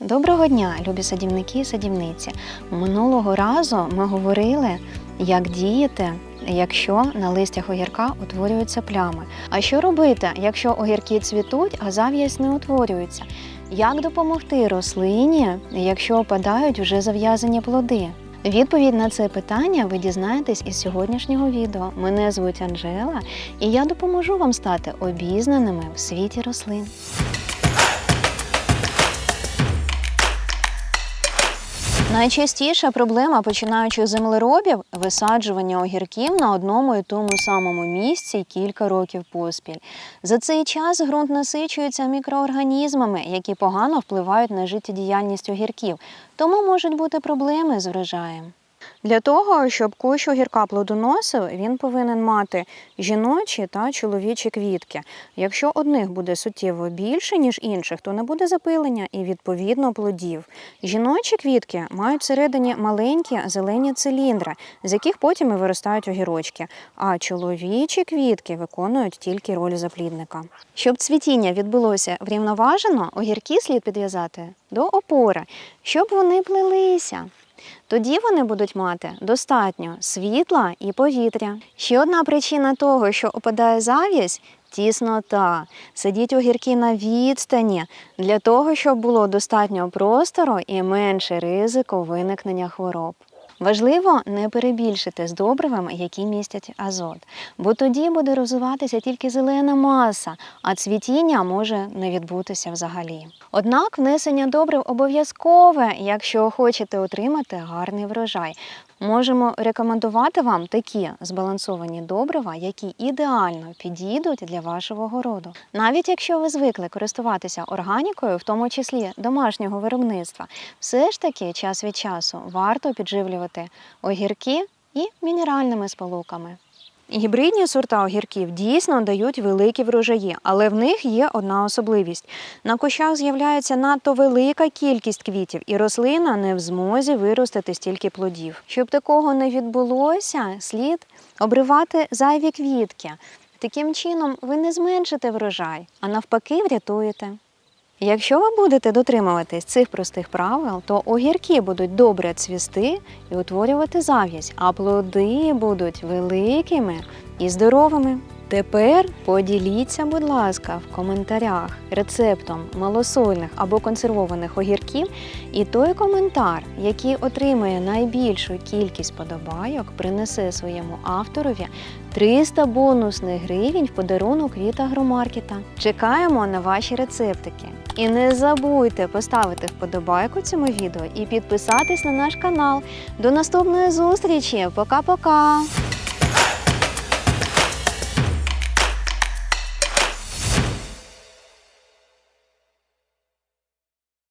Доброго дня, любі садівники і садівниці. Минулого разу ми говорили, як діяти, якщо на листях огірка утворюються плями. А що робити, якщо огірки цвітуть, а зав'язь не утворюється? Як допомогти рослині, якщо опадають вже зав'язані плоди? Відповідь на це питання ви дізнаєтесь із сьогоднішнього відео. Мене звуть Анжела, і я допоможу вам стати обізнаними в світі рослин. Найчастіша проблема починаючих землеробів висаджування огірків на одному і тому самому місці кілька років поспіль. За цей час ґрунт насичується мікроорганізмами, які погано впливають на життєдіяльність огірків, тому можуть бути проблеми з врожаєм. Для того, щоб кущ огірка плодоносив, він повинен мати жіночі та чоловічі квітки. Якщо одних буде суттєво більше, ніж інших, то не буде запилення і відповідно плодів. Жіночі квітки мають всередині маленькі зелені циліндри, з яких потім і виростають огірочки. А чоловічі квітки виконують тільки роль заплідника. Щоб цвітіння відбулося врівноважено, огірки слід підв'язати до опори, щоб вони плелися. Тоді вони будуть мати достатньо світла і повітря. Ще одна причина того, що опадає зав'язь тіснота. Сидіть огірки на відстані для того, щоб було достатньо простору і менше ризику виникнення хвороб. Важливо не перебільшити з добривами, які містять азот, бо тоді буде розвиватися тільки зелена маса, а цвітіння може не відбутися взагалі. Однак внесення добрив обов'язкове, якщо хочете отримати гарний врожай. Можемо рекомендувати вам такі збалансовані добрива, які ідеально підійдуть для вашого городу. Навіть якщо ви звикли користуватися органікою, в тому числі домашнього виробництва, все ж таки час від часу варто підживлювати огірки і мінеральними сполуками. Гібридні сорта огірків дійсно дають великі врожаї, але в них є одна особливість. На кущах з'являється надто велика кількість квітів, і рослина не в змозі виростити стільки плодів. Щоб такого не відбулося, слід обривати зайві квітки. Таким чином ви не зменшите врожай, а навпаки врятуєте. Якщо ви будете дотримуватись цих простих правил, то огірки будуть добре цвісти і утворювати зав'язь, а плоди будуть великими і здоровими. Тепер поділіться, будь ласка, в коментарях рецептом малосольних або консервованих огірків, і той коментар, який отримає найбільшу кількість подобайок, принесе своєму авторові 300 бонусних гривень в подарунок від агромаркета. Чекаємо на ваші рецептики. І не забудьте поставити вподобайку цьому відео і підписатись на наш канал. До наступної зустрічі! Пока-пока!